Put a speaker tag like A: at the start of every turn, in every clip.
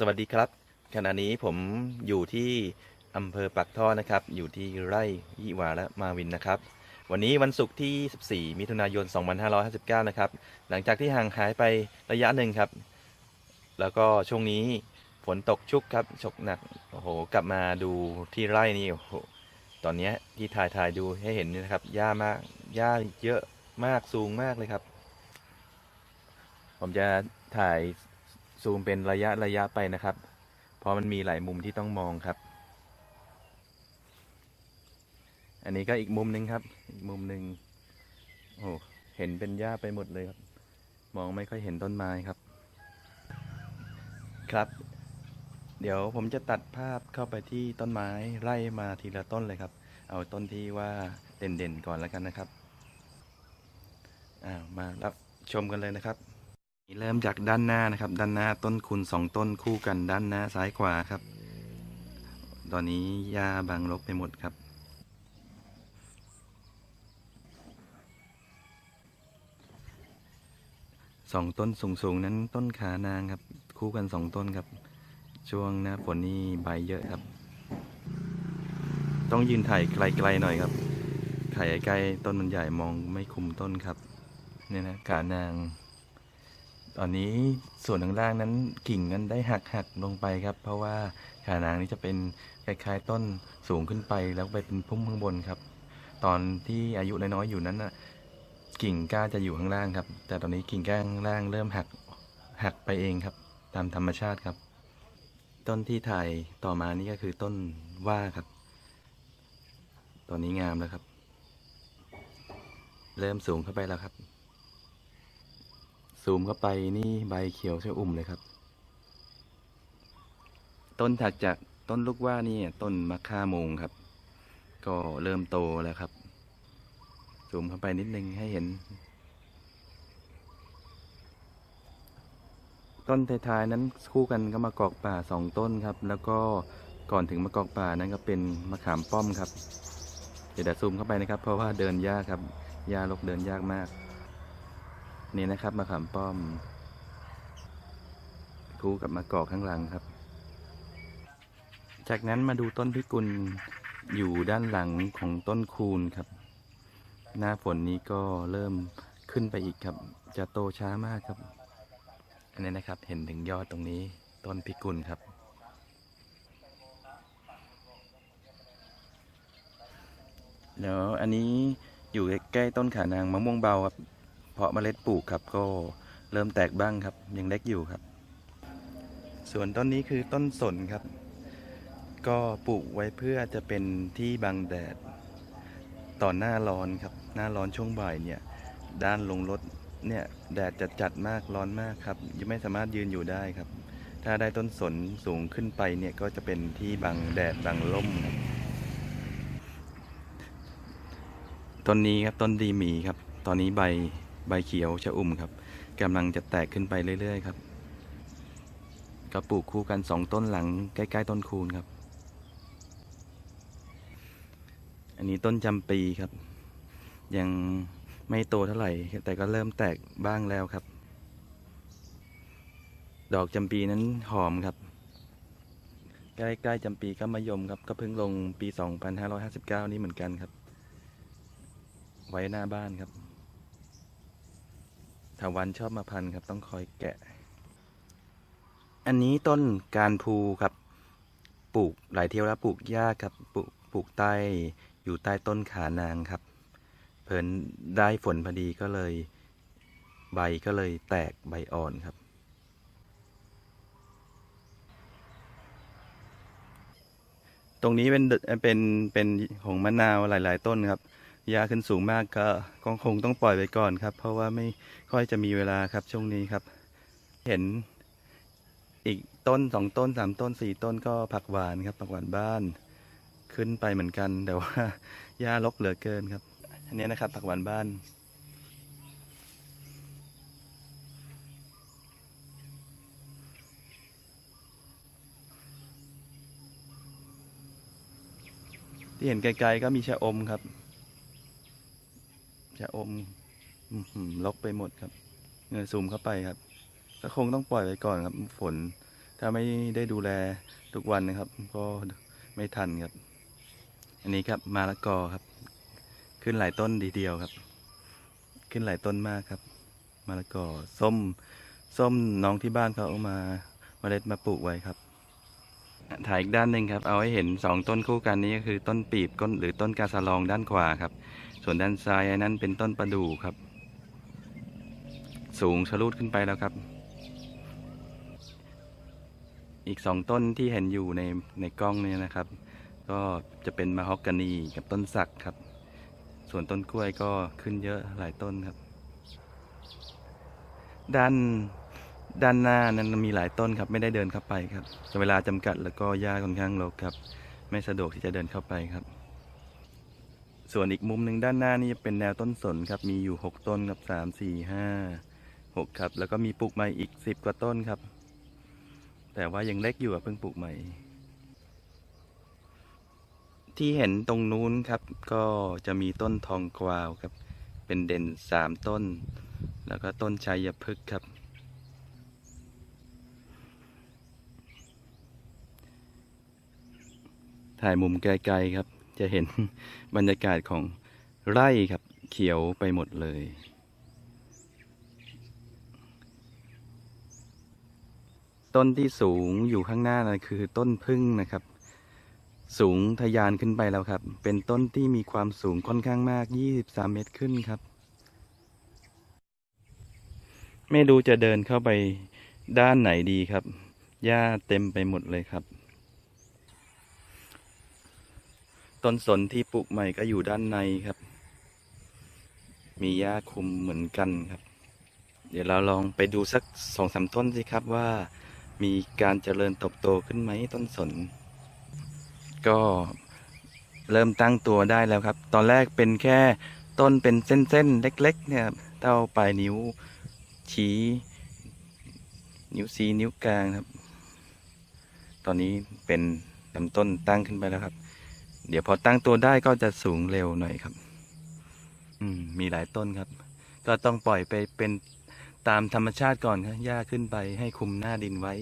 A: สวัสดีครับ ขณะนี้ผมอยู่ที่อำเภอปักท่อนะครับ อยู่ที่ไร่ยี่หวาและมาวินนะครับ วันนี้วันศุกร์ที่ 14 มิถุนายน 2559 นะครับ หลังจากที่ห่างหายไประยะหนึ่งครับ แล้วก็ช่วงนี้ฝนตกชุกครับชกหนัก โอ้โห กลับมาดูที่ไร่นี่โอ้โห ตอนนี้ที่ถ่ายถ่ายดูให้เห็นนะครับ หญ้ามาก หญ้าเยอะมาก สูงมากเลยครับ ผมจะถ่าย ซูมเป็นระยะระยะไปนะครับ เพราะมันมีหลายมุมที่ต้องมองครับ อันนี้ก็อีกมุมหนึ่งครับ อีกมุมหนึ่งโอ้เห็นเป็นหญ้าไปหมดเลยครับ มองไม่ค่อยเห็นต้นไม้ครับ ครับ เดี๋ยวผมจะตัดภาพเข้าไปที่ต้นไม้ไล่มาทีละต้นเลยครับ เอาต้นที่ว่าเด่นๆก่อนแล้วกันนะครับอ้าวมารับชมกันเลยนะครับ เริ่มจากด้านหน้านะครับ ด้านหน้าต้นคูณสองต้นคู่กันด้านหน้าซ้ายขวาครับ ตอนนี้หญ้าบางรกไปหมดครับ สองต้นสูงๆนั้นต้นขานางครับ คู่กันสองต้นครับ ช่วงหน้าฝนนี่ใบเยอะครับ ต้องยืนถ่ายไกลๆหน่อยครับถ่ายใกล้ต้นมันใหญ่มองไม่คุมต้นครับเนี่ยนะขานาง ตอนนี้ส่วนข้างล่างนั้นกิ่งนั้นได้หักหักลงไปครับ เพราะว่าขานางนี้จะเป็นคล้ายๆต้นสูงขึ้นไปแล้วไปเป็นพุ่มข้างบนครับ ตอนที่อายุน้อยๆอยู่นั้นนะกิ่งก้าจะอยู่ข้างล่างครับ แต่ตอนนี้กิ่งก้าข้างล่างเริ่มหักหักไปเองครับ ตามธรรมชาติครับ ต้นที่ถ่ายต่อมานี่ก็คือต้นว่าครับตอนนี้งามแล้วครับ เริ่มสูงเข้าไปแล้วครับ ซูมเข้าไปนี่ใบเขียวชอุ่มเลยครับ ต้นถัดจากต้นลูกว่านี่ต้นมะข่าโมงครับ ก็เริ่มโตแล้วครับ ซูมเข้าไปนิดนึงให้เห็น ต้นท้ายๆนั้นคู่กันก็มะกอกป่าสองต้นครับ แล้วก็ก่อนถึงมะกอกป่านั้นก็เป็นมะขามป้อมครับ เดี๋ยวเดี๋ยวซูมเข้าไปนะครับ เพราะว่าเดินยากครับหญ้ารกเดินยากมาก นี่นะครับมะขามป้อม คู่กับมะกอกข้างหลังครับ จากนั้นมาดูต้นพิกุลอยู่ด้านหลังของต้นคูณครับ หน้าฝนนี้ก็เริ่มขึ้นไปอีกครับ จะโตช้ามากครับ อันนี้นะครับเห็นถึงยอดตรงนี้ต้นพิกุลครับเดี๋ยวอันนี้อยู่ใกล้ต้นขานางมะม่วงเบาครับ เพาะเมล็ดปลูกครับก็เริ่มแตกบ้างครับ ยังเล็กอยู่ครับ ส่วนต้นนี้คือต้นสนครับ ก็ปลูกไว้เพื่อจะเป็นที่บังแดดตอนหน้าร้อนครับ หน้าร้อนช่วงบ่ายเนี่ย ด้านลงรถเนี่ยแดดจัดจัดมากร้อนมากครับ ยังไม่สามารถยืนอยู่ได้ครับ ถ้าได้ต้นสนสูงขึ้นไปเนี่ยก็จะเป็นที่บังแดดบังลมครับต้นนี้ครับต้นดีหมีครับ ตอนนี้ใบ ใบเขียวชะอุ่มครับกำลังจะแตกขึ้นไปเรื่อยๆครับก็ปลูกคู่กันสองต้นหลังใกล้ๆต้นคูณครับ อันนี้ต้นจำปีครับ ยังไม่โตเท่าไหร่ แต่ก็เริ่มแตกบ้างแล้วครับ ดอกจำปีนั้นหอมครับ ใกล้ๆจำปีก็มะยมครับ ก็เพิ่งลงปี 2559 นี้เหมือนกันครับ ไว้หน้าบ้านครับาวันชอบมาพันครับ ต้องคอยแกะ อันนี้ต้นการพูครับ ปลูกหลายเที่ยวแล้วปลูกยากครับปลูกปลูกใต้อยู่ใต้ต้นขานางครับ เพลินได้ฝนพอดีก็เลย ใบก็เลยแตกใบอ่อนครับตรงนี้เป็นเป็นเป็นหงมะนาวหลาย ๆ ต้นครับ ยาขึ้นสูงมากก็ก็คงต้องปล่อยไปก่อนครับ เพราะว่าไม่ค่อยจะมีเวลาครับช่วงนี้ครับ เห็นอีกต้นสองต้นสามต้นสี่ต้นก็ผักหวานครับผักหวานบ้านขึ้นไปเหมือนกัน แต่ว่าหญ้ารกเหลือเกินครับ อันนี้นะครับผักหวานบ้านที่เห็นไกลๆก็มีชะอมครับ ชะอมอื้อหือลกไปหมดครับเงยซูมเข้าไปครับก็คงต้องปล่อยไว้ก่อนครับ ฝน ถ้าไม่ได้ดูแลทุกวันนะครับ ก็ไม่ทันครับ อันนี้ครับมะละกอครับ ขึ้นหลายต้นดีเดียวครับ ขึ้นหลายต้นมากครับมะละกอส้ม ส้มน้องที่บ้านเขาเอามาเมล็ดมาปลูกไว้ครับ ถ่ายอีกด้านหนึ่งครับ เอาให้เห็นสองต้นคู่กันนี้ก็คือต้นปีบก้นหรือต้นกาสลองด้านขวาครับ ส่วนด้านซ้ายนั้นเป็นต้นประดู่ครับ สูงชะลูดขึ้นไปแล้วครับ อีกสองต้นที่เห็นอยู่ในในกล้องเนี่ยนะครับ ก็จะเป็นมะฮอกกานีกับต้นสักครับ ส่วนต้นกล้วยก็ขึ้นเยอะหลายต้นครับ ด้าน ด้านหน้านั้นมีหลายต้นครับ ไม่ได้เดินเข้าไปครับเวลาจำกัดแล้วก็หญ้าค่อนข้างรกครับ ไม่สะดวกที่จะเดินเข้าไปครับ ส่วนอีกมุมหนึ่งด้านหน้านี่จะเป็นแนวต้นสนครับ มีอยู่หกต้นครับสามสี่ห้าหกครับ แล้วก็มีปลูกใหม่อีกสิบกว่าต้นครับ แต่ว่ายังเล็กอยู่เพิ่งปลูกใหม่ ที่เห็นตรงนู้นครับ ก็จะมีต้นทองกวาวครับ เป็นเด่นสามต้น แล้วก็ต้นชัยพฤกษ์ครับ ถ่ายมุมไกลๆครับ จะเห็นบรรยากาศของไร่ครับเขียวไปหมดเลย ต้นที่สูงอยู่ข้างหน้านะคือต้นพึ่งนะครับ สูงทะยานขึ้นไปแล้วครับ เป็นต้นที่มีความสูงค่อนข้างมาก 23 เมตรขึ้นครับ ไม่รู้จะเดินเข้าไปด้านไหนดีครับ หญ้าเต็มไปหมดเลยครับ ต้นสนที่ปลูกใหม่ก็อยู่ด้านในครับ มีหญ้าคุมเหมือนกันครับ เดี๋ยวเราลองไปดูสักสองสามต้นสิครับว่า มีการเจริญเติบโตขึ้นไหมต้นสน ก็เริ่มตั้งตัวได้แล้วครับ ตอนแรกเป็นแค่ต้นเป็นเส้นๆ เล็ก ๆ เนี่ยครับเท่าปลายนิ้วชี้ นิ้วซีนิ้วกลางครับ ตอนนี้เป็นลำต้นตั้งขึ้นไปแล้วครับ เดี๋ยวพอตั้งตัวได้ก็จะสูงเร็วหน่อยครับ อืม มีหลายต้นครับ ก็ต้องปล่อยไปเป็นตามธรรมชาติก่อนครับหญ้าขึ้นไปให้คุมหน้าดินไว้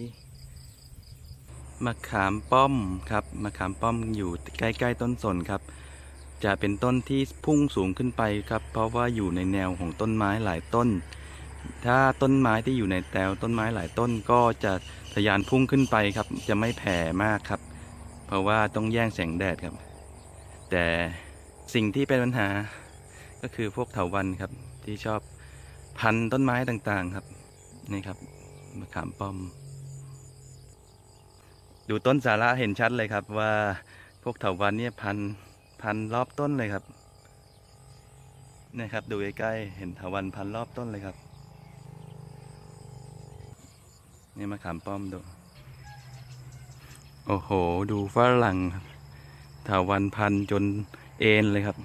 A: มะขามป้อมครับมะขามป้อมอยู่ใกล้ๆต้นสนครับ จะเป็นต้นที่พุ่งสูงขึ้นไปครับ เพราะว่าอยู่ในแนวของต้นไม้หลายต้น ถ้าต้นไม้ที่อยู่ในแนวต้นไม้หลายต้นก็จะทะยานพุ่งขึ้นไปครับ จะไม่แผ่มากครับ เพราะว่าต้องแย่งแสงแดดครับ แต่สิ่งที่เป็นปัญหาก็คือพวกเถาวัลย์ครับที่ชอบพันต้นไม้ต่างๆครับนี่ครับมะขามป้อม ดูต้นสาระเห็นชัดเลยครับว่าพวกเถาวัลย์เนี่ยพันพันรอบต้นเลยครับนี่ครับดูใกล้ๆเห็นเถาวัลย์พันรอบต้นเลยครับนี่มะขามป้อมดู โอ้โห ดูฝรั่งครับ ถาวัลย์พันจนเอ็นเลยครับ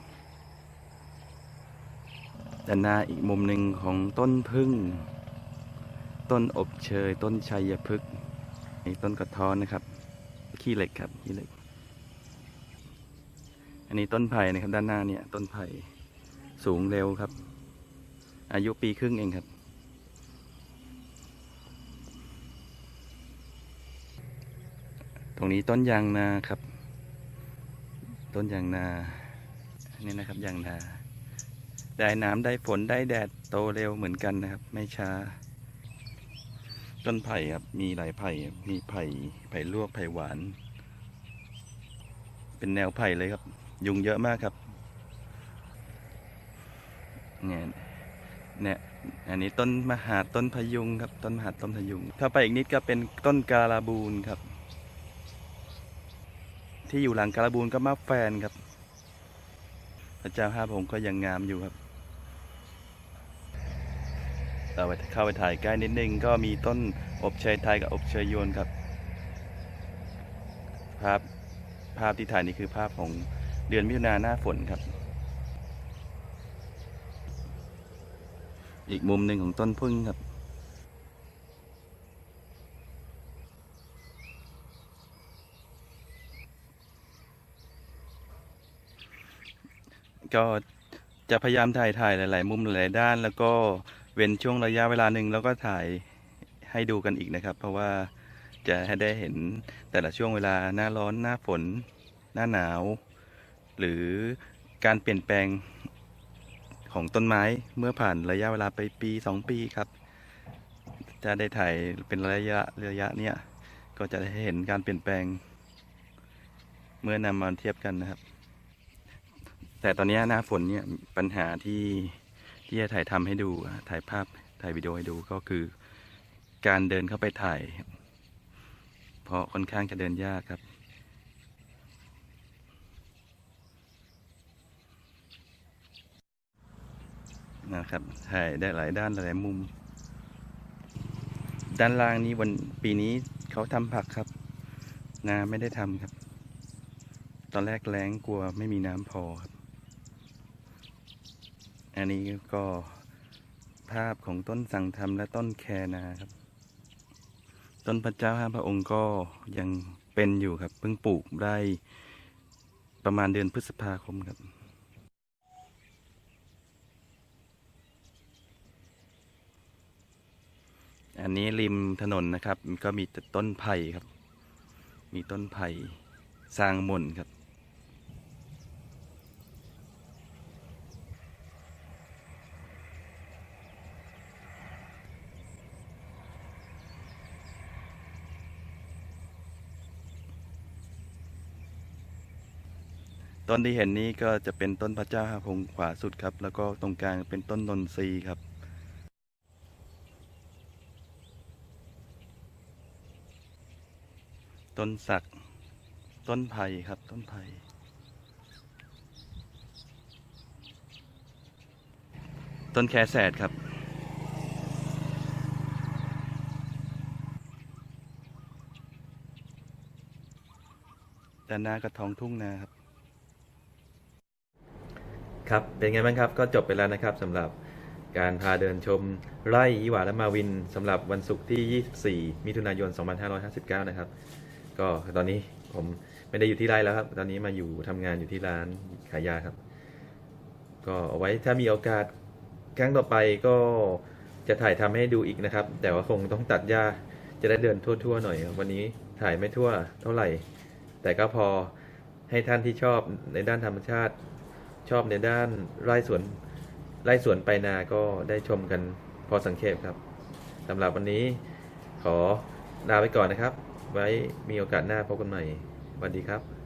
A: ด้านหน้าอีกมุมหนึ่งของต้นพึ่ง ต้นอบเชย ต้นชัยพฤกษ์ต้นกระท้อนนะครับ ขี้เหล็กครับขี้เหล็ก อันนี้ต้นไผ่นะครับ ด้านหน้าเนี่ยต้นไผ่สูงเร็วครับ อายุปีครึ่งเองครับตรงนี้ต้นยางนาครับ ต้นยางนานนี้นะครับยางนา ได้น้ำได้ฝนได้แดดโตเร็วเหมือนกันนะครับ ไม่ช้า ต้นไผ่ครับมีหลายไผ่มีไผ่ไผ่ลวกไผ่หวาน เป็นแนวไผ่เลยครับ ยุงเยอะมากครับเนี่ยเนี่ยอันนี้ต้นมหาต้นพยุงครับ ต้นมหาต้นพยุง ถ้าไปอีกนิดก็เป็นต้นกาลาบูนครับ ที่อยู่หลังกาลบูนก็มาแฟนครับ พระเจ้าห้าพระองค์ก็ยังงามอยู่ครับ เราไปเข้าไปถ่ายใกล้นิดนึงก็มีต้นอบเชยไทยกับอบเชยยวนครับ ภาพภาพที่ถ่ายนี่คือภาพของเดือนมิถุนาหน้าฝนครับ อีกมุมหนึ่งของต้นพึ่งครับ ก็จะพยายามถ่ายถ่ายหลาย ๆ มุมหลายด้าน แล้วก็เว้นช่วงระยะเวลาหนึ่งแล้วก็ถ่ายให้ดูกันอีกนะครับ เพราะว่าจะให้ได้เห็นแต่ละช่วงเวลาหน้าร้อนหน้าฝน หน้าหนาว หรือการเปลี่ยนแปลงของต้นไม้เมื่อผ่านระยะเวลาไปปีสองปีครับ จะได้ถ่ายเป็นระยะระยะเนี้ยก็จะได้เห็นการเปลี่ยนแปลง เมื่อนำมาเทียบกันนะครับ แต่ตอนนี้หน้าฝนเนี่ยปัญหาที่ที่จะถ่ายทำให้ดูถ่ายภาพถ่ายวิดีโอให้ดูก็คือ การเดินเข้าไปถ่าย เพราะค่อนข้างจะเดินยากครับนะครับถ่ายได้หลายด้านหลายมุม ด้านล่างนี้วันปีนี้เขาทำผักครับ นาไม่ได้ทำครับ ตอนแรกแล้งกลัวไม่มีน้ำพอครับ อันนี้ก็ภาพของต้นสังธรรมและต้นแคนาครับ ต้นพระเจ้าห้าพระองค์ก็ยังเป็นอยู่ครับ เพิ่งปลูกได้ประมาณเดือนพฤษภาคมครับ อันนี้ริมถนนนะครับ ก็มีต่ต้นไผ่ครับ มีต้นไผ่สร้างมนต์ครับ ต้นที่เห็นนี้ก็จะเป็นต้นพระเจ้าห้าพระองขวาสุดครับ แล้วก็ตรงกลางเป็นต้นนนทรีครับ ต้นสัก ต้นไผ่ครับ ต้นไผ่ต้นแคแสดครับด้านหน้าก็ท้องทุ่งนาครับ ครับ เป็นไงบ้างครับ ก็จบไปแล้วนะครับสำหรับการพาเดินชมไร่ยี่หวาและมาวินสำหรับวันศุกร์ที่ 24 มิถุนายน 2559 นะครับ ก็ตอนนี้ผมไม่ได้อยู่ที่ไร่แล้วครับ ตอนนี้มาอยู่ทำงานอยู่ที่ร้านขายยาครับ ก็เอาไว้ถ้ามีโอกาสครั้งต่อไปก็จะถ่ายทำให้ดูอีกนะครับ แต่ว่าคงต้องตัดหญ้าจะได้เดินทั่วๆหน่อย วันนี้ถ่ายไม่ทั่วเท่าไหร่ แต่ก็พอให้ท่านที่ชอบในด้านธรรมชาติ ชอบในด้านไร่สวนไร่สวนไปนาก็ได้ชมกันพอสังเขปครับสำหรับวันนี้ขอลาไปก่อนนะครับ ไว้มีโอกาสหน้าพบกันใหม่สวัสดีครับ